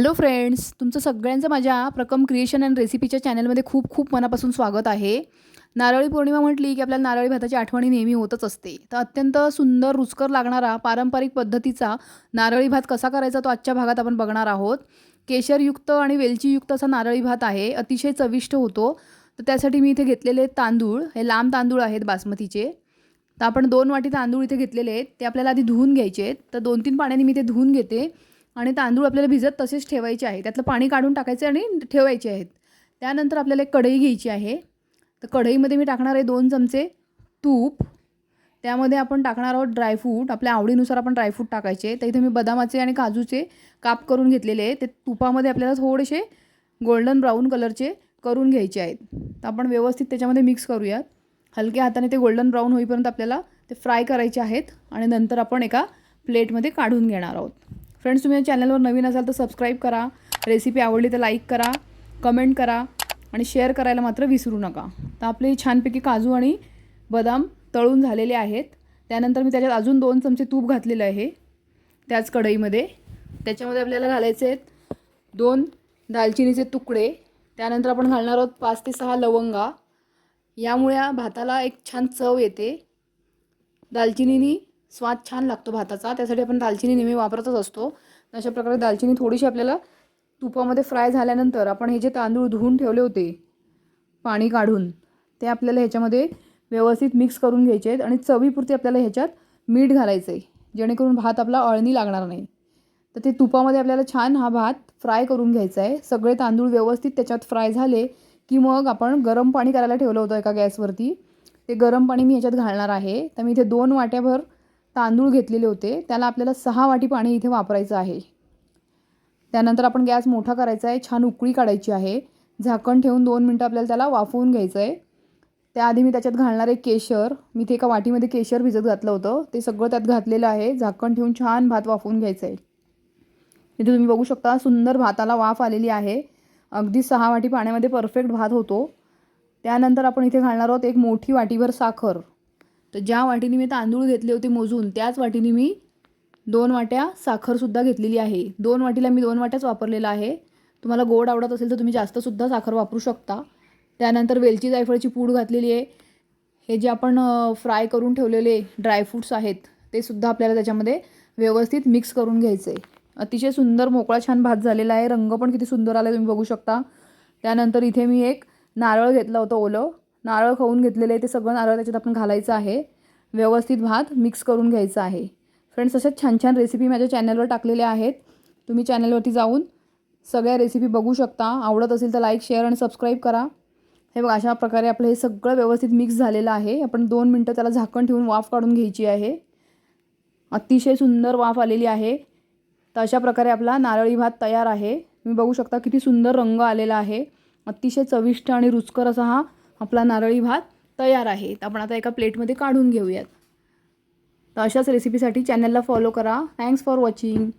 Hello friends तुमचं सगळ्यांचं माझ्या प्रकम क्रिएशन अँड रेसिपीच्या चॅनलमध्ये खूप खूप मनापासून स्वागत आहे. नारळी पौर्णिमा म्हटली की आपल्याला नारळी भाताची आठवणी नेहमी होतच असते. तर अत्यंत सुंदर रुचकर लागणारा पारंपरिक पद्धतीचा नारळी भात कसा करायचा तो आजच्या भागात आपण बघणार आहोत. केशरयुक्त आणि वेलचीयुक्त असा नारळी भात आहे अतिशय चविष्ट होतो. तर त्यासाठी मी इथे घेतलेले तांदूळ हे लांब तांदूळ आहेत बासमतीचे. तर आपण दोन वाटी तांदूळ इथे घेतलेले आहेत ते आपल्याला आधी धुवून घ्यायचे आहेत. तर दोन तीन पाण्याने मी ते धुवून घेते. आणि तांदूळ आपल्याला भिजत तसेच ठेवायचे आहे. त्यातलं पाणी काढून टाकायचे आणि ठेवायचे आहेत. त्यानंतर आपल्याला एक कढई घ्यायची आहे. तर कढईमध्ये मी टाकणार आहे दोन चमचे तूप. त्यामध्ये आपण टाकणार आहोत ड्रायफ्रूट आपल्या आवडीनुसार आपण ड्रायफ्रूट टाकायचे. तर इथे मी बदामाचे आणि काजूचे काप करून घेतलेले आहे ते तुपामध्ये आपल्याला थोडेसे गोल्डन ब्राऊन कलरचे करून घ्यायचे आहेत. तर आपण व्यवस्थित त्याच्यामध्ये मिक्स करूयात. हलक्या हाताने ते गोल्डन ब्राऊन होईपर्यंत आपल्याला ते फ्राय करायचे आहेत. आणि नंतर आपण एका प्लेटमध्ये काढून घेणार आहोत. फ्रेंड्स तुम्ही या चॅनलवर नवीन असाल तर सबस्क्राईब करा. रेसिपी आवडली तर लाईक करा कमेंट करा आणि शेअर करायला मात्र विसरू नका. तर आपले छानपैकी काजू आणि बदाम तळून झालेले आहेत. त्यानंतर मी त्याच्यात अजून दोन चमचे तूप घातलेलं आहे. त्याच कढईमध्ये. त्याच्यामध्ये आपल्याला घालायचे आहेत दोन दालचिनीचे तुकडे. त्यानंतर आपण घालणार आहोत पाच ते सहा लवंगा. यामुळे या भाताला एक छान चव येते. दालचिनीनी स्वाद छान लागतो भाताचा. त्यासाठी आपण दालचिनी नेहमी वापरतच असतो. अशा प्रकारे दालचिनी थोडीशी आपल्याला तुपामध्ये फ्राय झाल्यानंतर आपण हे जे तांदूळ धुवून ठेवले होते पाणी काढून ते आपल्याला ह्याच्यामध्ये व्यवस्थित मिक्स करून घ्यायचे आहेत आणि चवीपुरती आपल्याला ह्याच्यात मीठ घालायचं आहे जेणेकरून भात आपला अळणी लागणार नाही. तर ते तुपामध्ये आपल्याला छान हा भात फ्राय करून घ्यायचा आहे. सगळे तांदूळ व्यवस्थित त्याच्यात फ्राय झाले की मग आपण गरम पाणी करायला ठेवलं होतं एका गॅसवरती. ते गरम पाणी मी ह्याच्यात घालणार आहे. तर मी इथे दोन वाट्याभर तांदूळ घेतलेले होते. त्याला आपल्याला सहा वाटी पाणी इथे वापरायचं आहे. त्यानंतर आपण गॅस मोठा करायचा आहे. छान उकळी काढायची आहे. झाकण ठेवून दोन मिनटं आपल्याला त्याला वाफवून घ्यायचं आहे त्याआधी मी त्याच्यात घालणार आहे केशर मी ते एका वाटीमध्ये केशर भिजत घातलं होतं. ते सगळं त्यात घातलेलं आहे. झाकण ठेवून छान भात वाफवून घ्यायचं आहे इथे तुम्ही बघू शकता सुंदर भाताला वाफ आलेली आहे. अगदी सहा वाटी पाण्यामध्ये परफेक्ट भात होतो. त्यानंतर आपण इथे घालणार आहोत एक मोठी वाटीभर साखर. तर ज्या वाटीने मी तांदूळ घेतले होते मोजून त्याच वाटीने मी दोन वाट्या साखरसुद्धा घेतलेली आहे. दोन वाटीला मी दोन वाट्याच वापरलेला आहे. तुम्हाला गोड आवडत असेल तर तुम्ही जास्तसुद्धा साखर वापरू शकता. त्यानंतर वेलची जायफळची पूड घातलेली आहे. हे जे आपण फ्राय करून ठेवलेले ड्रायफ्रूट्स आहेत ते सुद्धा आपल्याला त्याच्यामध्ये व्यवस्थित मिक्स करून घ्यायचं आहे अतिशय सुंदर मोकळा छान भात झालेला आहे. रंग पण किती सुंदर आला तुम्ही बघू शकता. त्यानंतर इथे मी एक नारळ घेतला होतं ओलं. नारळ खाऊन घेतलेले आहे ते सगळं नारळ त्याच्यात आपण घालायचं आहे. व्यवस्थित भात मिक्स करून घ्यायचा आहे. फ्रेंड्स अशाच छान छान रेसिपी माझ्या चॅनलवर टाकलेल्या आहेत. तुम्ही चॅनलवरती जाऊन सगळ्या रेसिपी बघू शकता. आवडत असेल तर लाईक शेअर आणि सबस्क्राईब करा. हे बघा अशा प्रकारे आपलं हे सगळं व्यवस्थित मिक्स झालेलं आहे. आपण दोन मिनटं त्याला झाकण ठेवून वाफ काढून घ्यायची आहे. अतिशय सुंदर वाफ आलेली आहे. तर अशा प्रकारे आपला नारळी भात तयार आहे. तुम्ही बघू शकता किती सुंदर रंग आलेला आहे. अतिशय चविष्ट आणि रुचकर असा हा आपला नारळी भात तयार आहे. तर आपण आता एका प्लेटमध्ये काढून घेऊयात. तर अशाच रेसिपीसाठी चॅनलला फॉलो करा. Thanks for watching